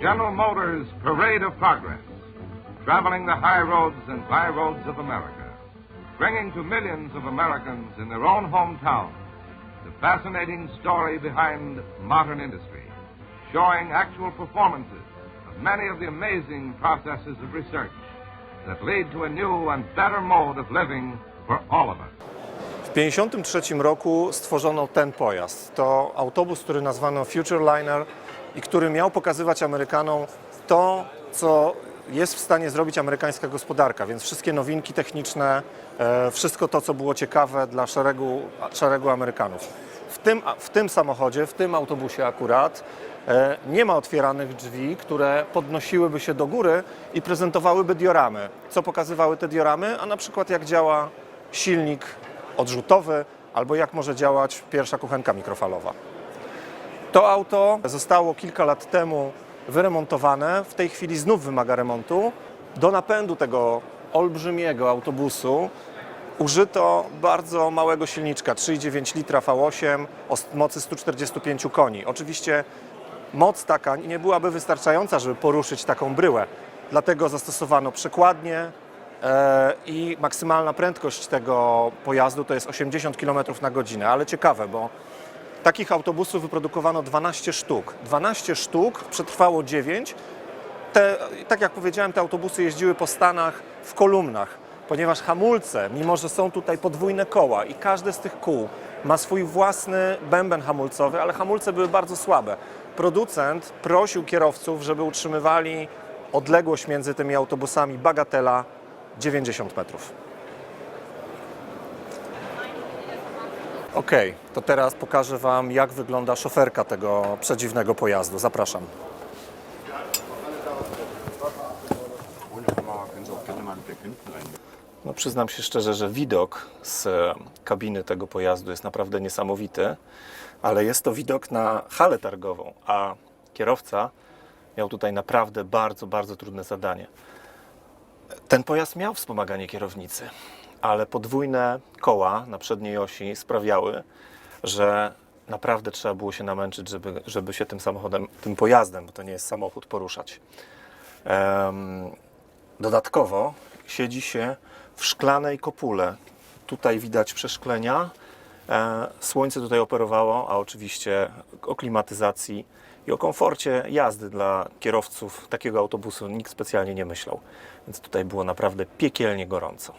General Motors Parade of Progress, traveling the high roads and byroads of America, bringing to millions of Americans in their own hometown the fascinating story behind modern industry, showing actual performances of many of the amazing processes of research that lead to a new and better mode of living for all of us. W 1953 roku stworzono ten pojazd. To autobus, który nazwano Future Liner i który miał pokazywać Amerykanom to, co jest w stanie zrobić amerykańska gospodarka, więc wszystkie nowinki techniczne, e, wszystko to, co było ciekawe dla szeregu, szeregu Amerykanów. W tym, w tym samochodzie, w tym autobusie akurat e, nie ma otwieranych drzwi, które podnosiłyby się do góry i prezentowałyby dioramy. Co pokazywały te dioramy? A na przykład jak działa silnik odrzutowy albo jak może działać pierwsza kuchenka mikrofalowa. To auto zostało kilka lat temu wyremontowane, w tej chwili znów wymaga remontu. Do napędu tego olbrzymiego autobusu użyto bardzo małego silniczka 3,9 litra V8 o mocy 145 koni. Oczywiście moc taka nie byłaby wystarczająca, żeby poruszyć taką bryłę. Dlatego zastosowano przekładnie e, i maksymalna prędkość tego pojazdu to jest 80 km na godzinę. Ale ciekawe, bo takich autobusów wyprodukowano 12 sztuk. 12 sztuk, przetrwało 9. Te, tak jak powiedziałem, te autobusy jeździły po Stanach w kolumnach, ponieważ hamulce, mimo że są tutaj podwójne koła i każde z tych kół ma swój własny bęben hamulcowy, ale hamulce były bardzo słabe. Producent prosił kierowców, żeby utrzymywali odległość między tymi autobusami bagatela 90 metrów. Ok, to teraz pokażę Wam, jak wygląda szoferka tego przedziwnego pojazdu. Zapraszam. No, przyznam się szczerze, że widok z e, kabiny tego pojazdu jest naprawdę niesamowity, ale jest to widok na halę targową, a kierowca miał tutaj naprawdę bardzo, bardzo trudne zadanie. Ten pojazd miał wspomaganie kierownicy, ale podwójne koła na przedniej osi sprawiały, że naprawdę trzeba było się namęczyć, żeby, żeby się tym samochodem, tym pojazdem, bo to nie jest samochód, poruszać. Dodatkowo siedzi się w szklanej kopule. Tutaj widać przeszklenia. E, Słońce tutaj operowało, a oczywiście o klimatyzacji i o komforcie jazdy dla kierowców takiego autobusu nikt specjalnie nie myślał. Więc tutaj było naprawdę piekielnie gorąco.